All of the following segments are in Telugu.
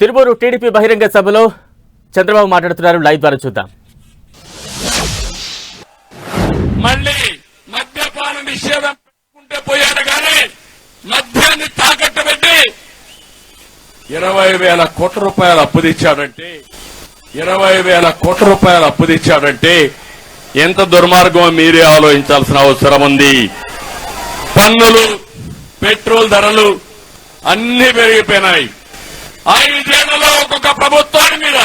తిరుమూరు టీడీపీ బహిరంగ సభలో చంద్రబాబు మాట్లాడుతున్నారు. లైవ్ ద్వారా చూద్దాం. మళ్ళీ మద్యపాన నిషేధం పెట్టుకుంటే పోయాడు కానీ మద్యాన్ని తాకట్టు పెట్టి ఇరవై వేల కోట్ల రూపాయలు అప్పు తెచ్చాడంటే ఇరవై వేల కోట్ల రూపాయలు అప్పు తెచ్చాడంటే ఎంత దుర్మార్గం మీరే ఆలోచించాల్సిన అవసరం ఉంది. పన్నులు పెట్రోల్ ధరలు అన్ని పెరిగిపోయినాయి. ఐదేళ్ళలో ఒక్కొక్క ప్రభుత్వాన్ని మీద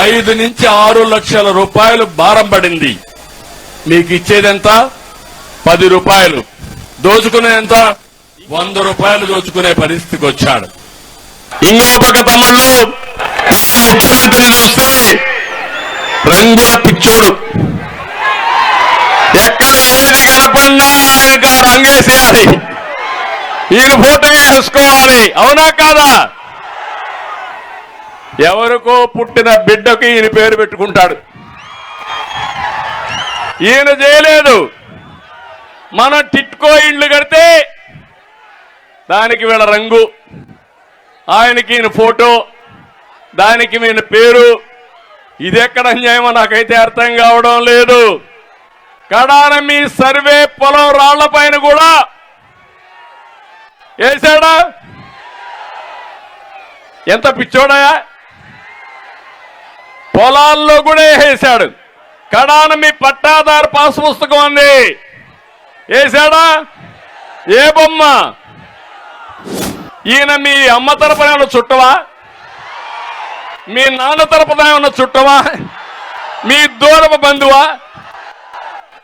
ఐదు నుంచి ఆరు లక్షల రూపాయలు భారం పడింది. మీకు ఇచ్చేదెంత పది రూపాయలు. దోచుకునేంత వంద రూపాయలు దోచుకునే పరిస్థితికి వచ్చాడు. ఇంకో పక్క తమ్ముళ్ళు మా ముఖ్యమంత్రి చూస్తే రంగుల పిచ్చోడు. ఎక్కడ ఏది కనపడినా ఆయనకు ఆ రంగేసేయాలి. ఈయన ఫోటో వేసుకోవాలి అవునా కాదా? ఎవరికో పుట్టిన బిడ్డకు ఈయన పేరు పెట్టుకుంటాడు. ఈయన చేయలేదు. మనం టిట్కో ఇళ్ళు కడితే దానికి వీళ్ళ రంగు ఆయనకి ఈయన ఫోటో దానికి ఈయన పేరు. ఇది ఎక్కడ అన్యాయమో నాకైతే అర్థం కావడం లేదు. కడాన మీ సర్వే పొలం రాళ్ళ పైన కూడా వేశాడా? ఎంత పిచ్చోడయా పొలాల్లో కూడా వేసాడు. కడాన మీ పట్టాదారు పాస్ పుస్తకం ఉంది వేసాడా? ఏ బొమ్మ? ఈయన మీ అమ్మ తరపున ఏమన్నా చుట్టవా? మీ నాన్న తరపున ఏమన్నా చుట్టవా? మీ దూరపు బంధువా?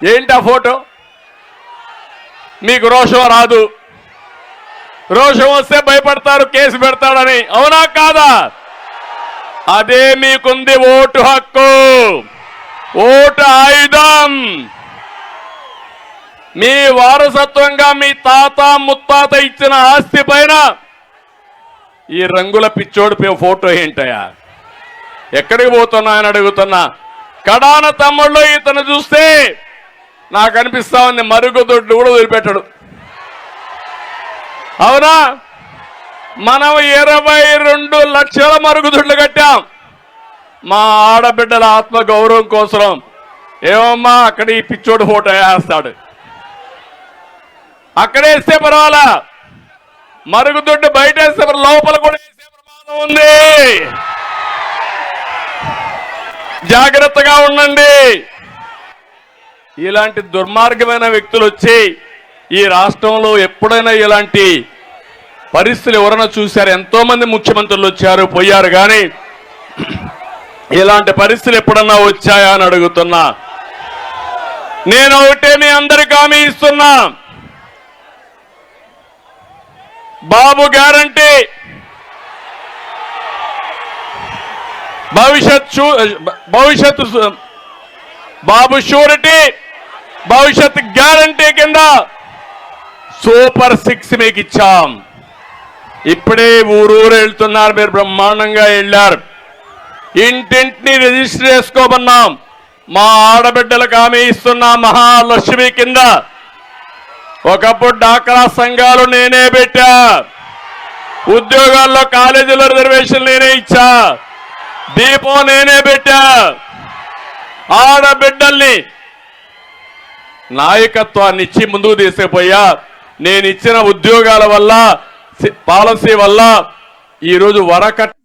ఏంటి ఆ ఫోటో? మీకు రోషం రాదు. రోషం వస్తే భయపడతారు కేసు పెడతాడని. అవునా కాదా? అదే మీకుంది ఓటు హక్కు. ఓటు ఆయుధం. మీ వారసత్వంగా మీ తాత ముత్తాత ఇచ్చిన ఆస్తి పైన ఈ రంగుల పిచ్చోడి పే ఫోటో ఏంటయా ఎక్కడికి పోతున్నా అని అడుగుతున్నా. కడాన తమ్ముళ్ళు ఇతను చూస్తే నాకు అనిపిస్తా ఉంది మరుగుదొడ్లు కూడా వదిలిపెట్టడు. అవునా? మనం ఇరవై రెండు లక్షల మరుగుదొడ్లు కట్టాం. మా ఆడబిడ్డల ఆత్మ గౌరవం కోసం ఏమమ్మా అక్కడ ఈ పిచ్చోడు ఫోటో వేస్తాడు. అక్కడ వేస్తే పర్వాలా? మరుగుదొడ్డు బయట వేస్తే లోపల కూడా వేసే ప్రమాదం ఉంది. జాగ్రత్తగా ఉండండి. ఇలాంటి దుర్మార్గమైన వ్యక్తులు వచ్చి ఈ రాష్ట్రంలో ఎప్పుడైనా ఇలాంటి పరిస్థితులు ఎవరైనా చూశారు ఎంతో మంది ముఖ్యమంత్రులు వచ్చారు పోయారు కానీ ఇలాంటి పరిస్థితులు ఎప్పుడన్నా వచ్చాయా అని అడుగుతున్నా. నేను ఒకటే మీ అందరికి హామీ ఇస్తున్నా. బాబు గ్యారంటీ. భవిష్యత్ భవిష్యత్ భవిష్యత్తు బాబు షూరిటీ భవిష్యత్ గ్యారంటీ కింద సూపర్ సిక్స్ మీకు ఇచ్చాం. ఇప్పుడే ఊరూరు వెళ్తున్నారు. మీరు బ్రహ్మాండంగా వెళ్ళారు. ఇంటింటిని రిజిస్టర్ చేసుకోమన్నాం. మా ఆడబిడ్డలకు హామీ ఇస్తున్న మహాలక్ష్మి కింద. ఒకప్పుడు డాక్రా సంఘాలు నేనే పెట్టా. ఉద్యోగాల్లో కాలేజీలో రిజర్వేషన్ నేనే ఇచ్చా. దీపం నేనే పెట్టా. ఆడబిడ్డల్ని నాయకత్వాన్ని ఇచ్చి ముందుకు తీసుకుపోయా. నేను ఇచ్చిన ఉద్యోగాల వల్ల పాలసీ వల్ల ఈరోజు వరకట్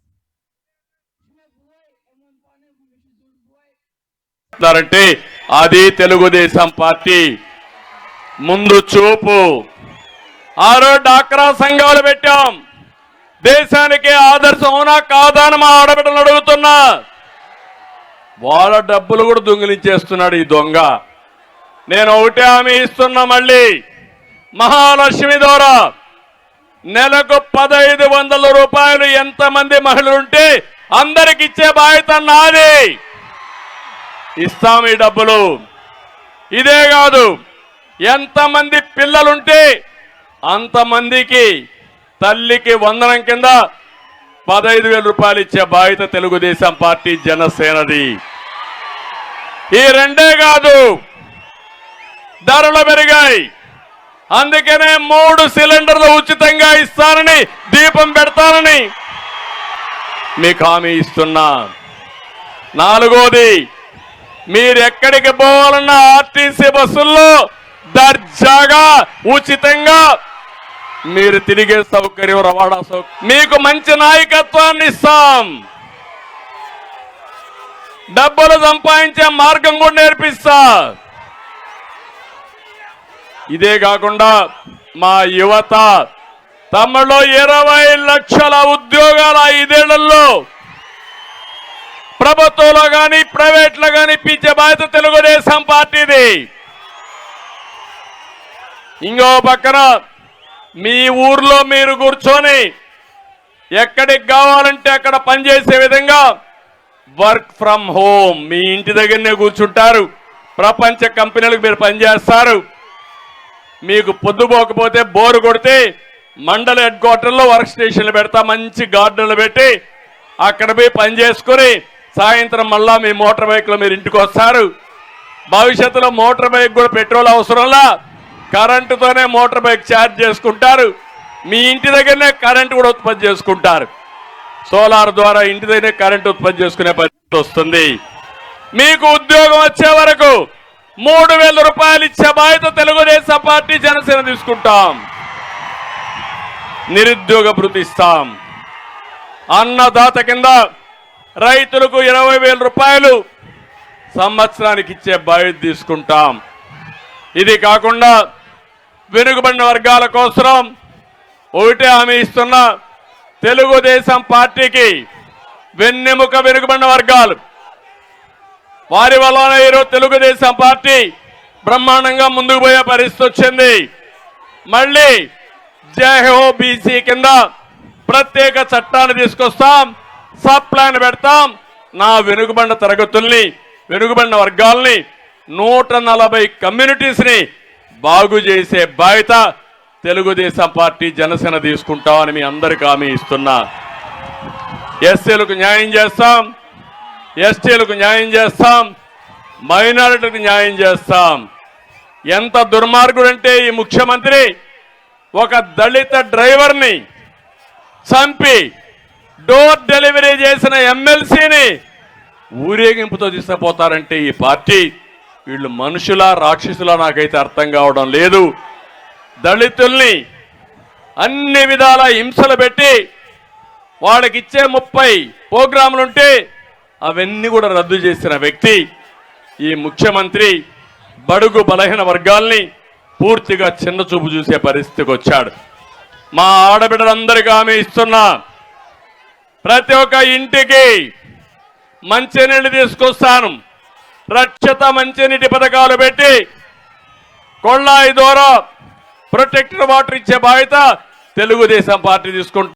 అంటే అది తెలుగుదేశం పార్టీ. ముందు చూపు. ఆరో డాక్రా సంఘాలు పెట్టాం. దేశానికి ఆదర్శం అవునా కాదా అని మా ఆడబిడ్డలు అడుగుతున్నా. వాళ్ళ డబ్బులు కూడా దొంగిలించేస్తున్నాడు ఈ దొంగ. నేను ఒకటే హామీ ఇస్తున్నా మళ్ళీ. మహాలక్ష్మి ద్వారా నెలకు పదహైదు వందల రూపాయలు ఎంతమంది మహిళలుంటే అందరికి ఇచ్చే బాధ్యత నాది. ఇస్తాం ఈ డబ్బులు. ఇదే కాదు ఎంతమంది పిల్లలుంటే అంతమందికి తల్లికి వందనం కింద పదహైదు వేల రూపాయలు ఇచ్చే బాధ్యత తెలుగుదేశం పార్టీ జనసేనది. ఈ రెండే కాదు ధరలు పెరిగాయి. అందుకనే మూడు సిలిండర్లు ఉచితంగా ఇస్తానని దీపం పెడతానని మీకు హామీ ఇస్తున్నా. నాలుగోది మీరు ఎక్కడికి పోవాలన్న ఆర్టీసీ బస్సుల్లో దర్జాగా ఉచితంగా మీరు తిరిగే సౌకర్యం రవాణా సౌకర్యం మీకు మంచి నాయకత్వాన్ని ఇస్తాం. డబ్బులు సంపాదించే మార్గం కూడా నేర్పిస్తా. ఇదే కాకుండా మా యువత తమలో ఇరవై లక్షల ఉద్యోగాల ఐదేళ్ళలో ప్రభుత్వంలో కానీ ప్రైవేట్లో కానీ ఇప్పించే బాధ్యత తెలుగుదేశం పార్టీది. ఇంకో పక్కన మీ ఊర్లో మీరు కూర్చొని ఎక్కడికి కావాలంటే అక్కడ పనిచేసే విధంగా వర్క్ ఫ్రమ్ హోమ్ మీ ఇంటి దగ్గరనే కూర్చుంటారు. ప్రపంచ కంపెనీలకు మీరు పనిచేస్తారు. మీకు పొద్దుపోకపోతే బోరు కొడితే మండల హెడ్ క్వార్టర్లో వర్క్ స్టేషన్లు పెడతా మంచి గార్డెన్లు పెట్టి అక్కడ పోయి పని చేసుకుని సాయంత్రం మళ్ళా మీ మోటార్ బైక్లో మీరు ఇంటికి వస్తారు. భవిష్యత్తులో మోటార్ బైక్ కూడా పెట్రోల్ అవసరంలా కరెంటుతోనే మోటార్ బైక్ ఛార్జ్ చేసుకుంటారు. మీ ఇంటి దగ్గరనే కరెంటు కూడా ఉత్పత్తి చేసుకుంటారు. సోలార్ ద్వారా ఇంటి దగ్గరే కరెంటు ఉత్పత్తి చేసుకునే పరిస్థితి వస్తుంది. మీకు ఉద్యోగం వచ్చే వరకు మూడు వేల రూపాయలు ఇచ్చే బాధ్యత తెలుగుదేశం పార్టీ జనసేన తీసుకుంటాం. నిరుద్యోగ భృతి ఇస్తాం. అన్నదాత కింద రైతులకు ఇరవై వేల రూపాయలు సంవత్సరానికి ఇచ్చే బాధ్యత తీసుకుంటాం. ఇది కాకుండా వెనుకబడిన వర్గాల కోసం ఒకటే హామీ ఇస్తున్న తెలుగుదేశం పార్టీకి వెన్నెముక వెనుకబడిన వర్గాలు. వారి వల్లనే ఈరోజు తెలుగుదేశం పార్టీ బ్రహ్మాండంగా ముందుకు పోయే పరిస్థితి వచ్చింది. మళ్ళీ జయహో బీసీ కింద ప్రత్యేక చట్టాన్ని తీసుకొస్తాం. సబ్ ప్లాన్ పెడతాం. నా వెనుకబడిన తరగతుల్ని వెనుకబడిన వర్గాల్ని నూట నలభై కమ్యూనిటీస్ని బాగు చేసే బాధ్యత తెలుగుదేశం పార్టీ జనసేన తీసుకుంటామని మీ అందరికి హామీ ఇస్తున్నా. ఎస్సీలకు న్యాయం చేస్తాం. ఎస్టీలకు న్యాయం చేస్తాం మైనారిటీలకు న్యాయం చేస్తాం. ఎంత దుర్మార్గుడంటే ఈ ముఖ్యమంత్రి ఒక దళిత డ్రైవర్ని చంపి డోర్ డెలివరీ చేసిన ఎమ్మెల్సీని ఊరేగింపుతో తీసుకుపోతారంటే ఈ పార్టీ వీళ్ళు మనుషులా రాక్షసులా నాకైతే అర్థం కావడం లేదు. దళితుల్ని అన్ని విధాల హింసలు పెట్టి వాళ్ళకి ఇచ్చే ముప్పై ప్రోగ్రాములుంటే అవన్నీ కూడా రద్దు చేసిన వ్యక్తి ఈ ముఖ్యమంత్రి బడుగు బలహీన వర్గాల్ని పూర్తిగా చిన్న చూపు చూసే పరిస్థితికి వచ్చాడు. మా ఆడబిడ్డలందరికీ ఆమె ఇస్తున్నా. ప్రతి ఒక్క ఇంటికి మంచినీళ్ళు తీసుకొస్తాను. రక్షత మంచినీటి పథకాలు పెట్టి కొళ్ళాయి ద్వారా ప్రొటెక్టర్ వాటర్ ఇచ్చే బాధ్యత తెలుగుదేశం పార్టీ తీసుకుంటుంది.